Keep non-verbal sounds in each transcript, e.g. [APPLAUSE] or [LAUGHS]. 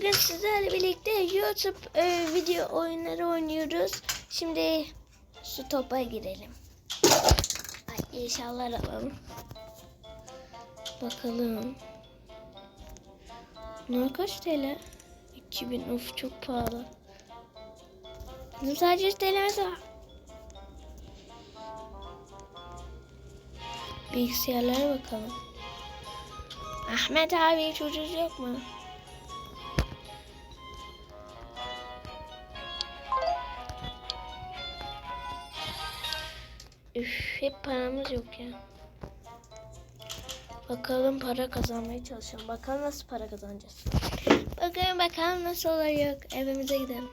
Bugün sizlerle birlikte YouTube e, video oyunları oynuyoruz. Şimdi şu topa girelim. Ay inşallah alalım. Bakalım. Bunlar kaç TL? 2000 of çok pahalı. Bizim sadece 100 TL'miz var. Bilgisayarlara bakalım. Ahmet abi ucuz yok mu? Üf, hep paramız yok ya. Bakalım para kazanmaya çalışalım. Bakalım nasıl para kazanacağız. Bakalım bakalım nasıl olacak. Evimize gidelim.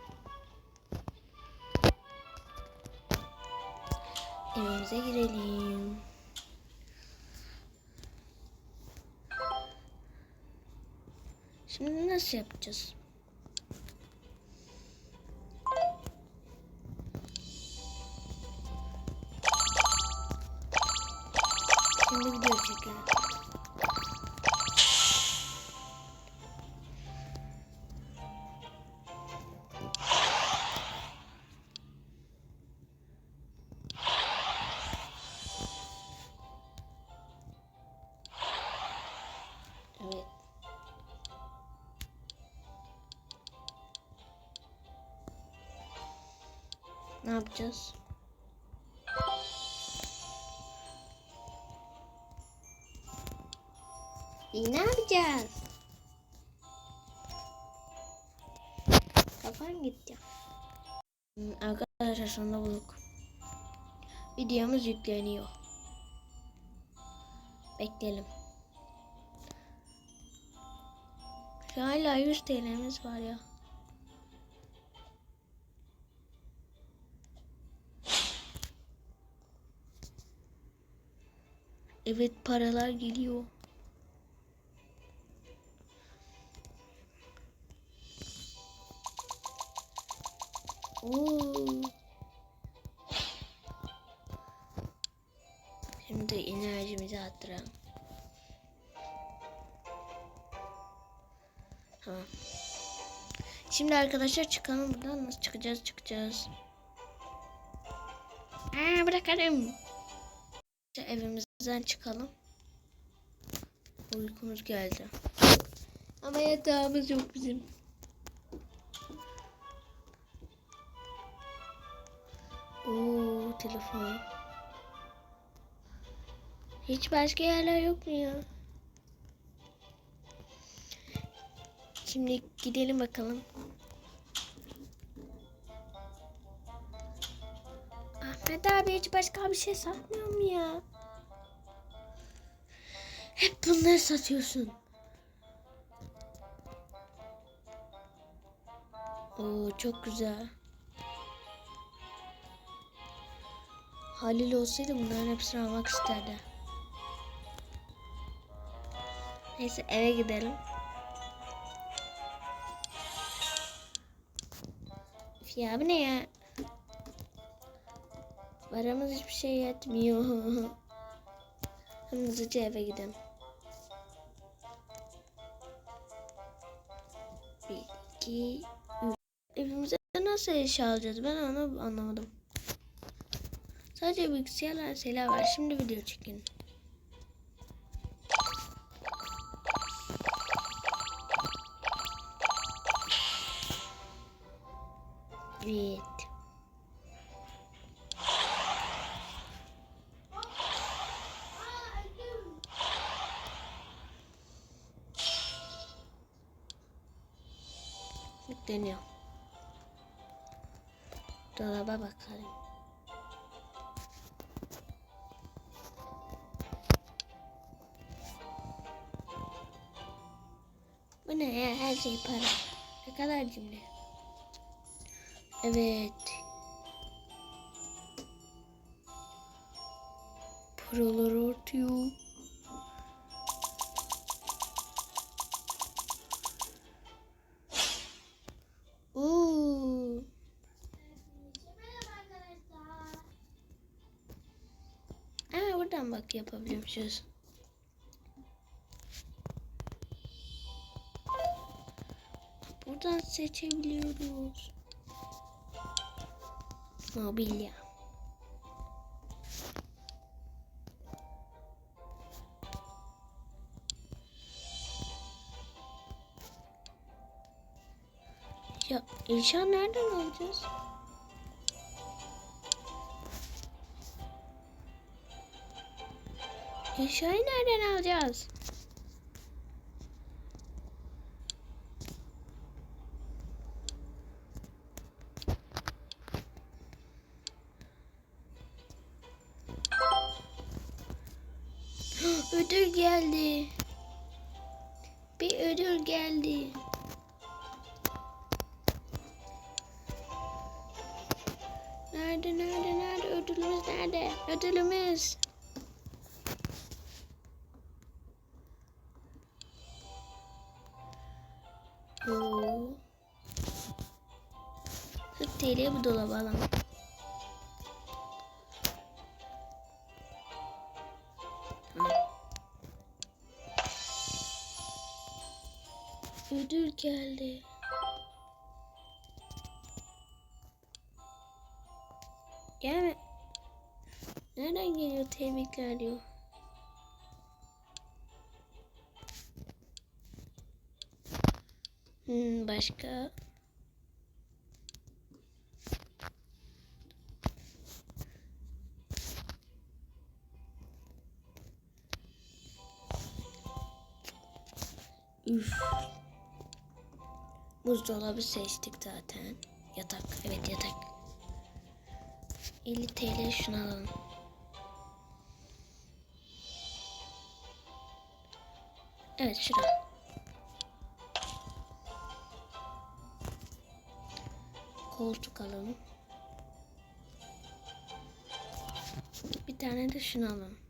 Evimize girelim. Şimdi nasıl yapacağız? Ne yapacağız? İyi ne yapacağız? Kafam gitti. Arkadaşlar sonunda bulduk. Videomuz yükleniyor. Bekleyelim. Şu hala 100 TL'miz var ya. Evet paralar geliyor. Oo. Şimdi enerjimizi arttıralım. Tamam. Şimdi arkadaşlar çıkalım buradan. Nasıl çıkacağız? Çıkacağız. Aa, bırakalım. İşte evimizden çıkalım. Uykumuz geldi. Ama yatağımız yok bizim. Oo telefon. Hiç başka yerler yok mu ya? Şimdi gidelim bakalım. Ahmet abi hiç başka bir şey satmıyor mu ya? Hep bunları satıyorsun. Oo çok güzel. Halil olsaydı bunların hepsini almak isterdi. Neyse eve gidelim. Ya bu ne ya? Paramız hiçbir şey yetmiyor. [LAUGHS] Hızlıca eve gidelim. Bir, iki, üç. Evimize nasıl eşya alacağız? Ben onu anlamadım. Sadece bilgisayarlar şeyler var. Şimdi video çekin. Evet. Yükleniyor. Dolaba bakalım. Bu ne ya? Her şey para. Ne kadar cimri. Evet. Paralar artıyor. Yapabiliyormuşuz. Buradan seçebiliyoruz. Mobilya. Ya inşa nereden alacağız? İnşayı nereden alacağız? [GASPS] ödül geldi. Bir ödül geldi. Nerede nerede nerede ödülümüz nerede? Ödülümüz. 40 TL bu dolabı alalım. Ödül geldi. Gelme. Nereden geliyor tebrikler diyor. Hmm, başka. Üf. Buzdolabı seçtik zaten. Yatak. Evet yatak. 50 TL şunu alalım. Evet şurada. Koltuk alalım. Bir tane de şunu alalım.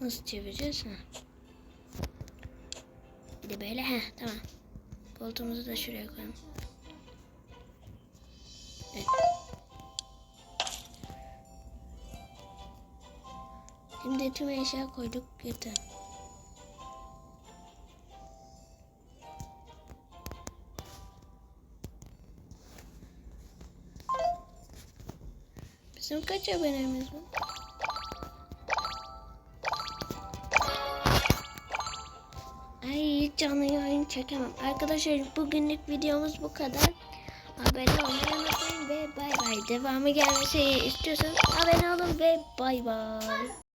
Nasıl çevireceğiz? Ha. Bir de böyle. Heh tamam. Koltuğumuzu da şuraya koyalım. Evet. Şimdi tüm eşya koyduk yeter. Bizim kaç abonemiz var? Canlı yayın çekemem. Arkadaşlar bugünlük videomuz bu kadar. Abone olmayı unutmayın ve bay bay. Devamı gelmesi istiyorsanız abone olun ve bay bay.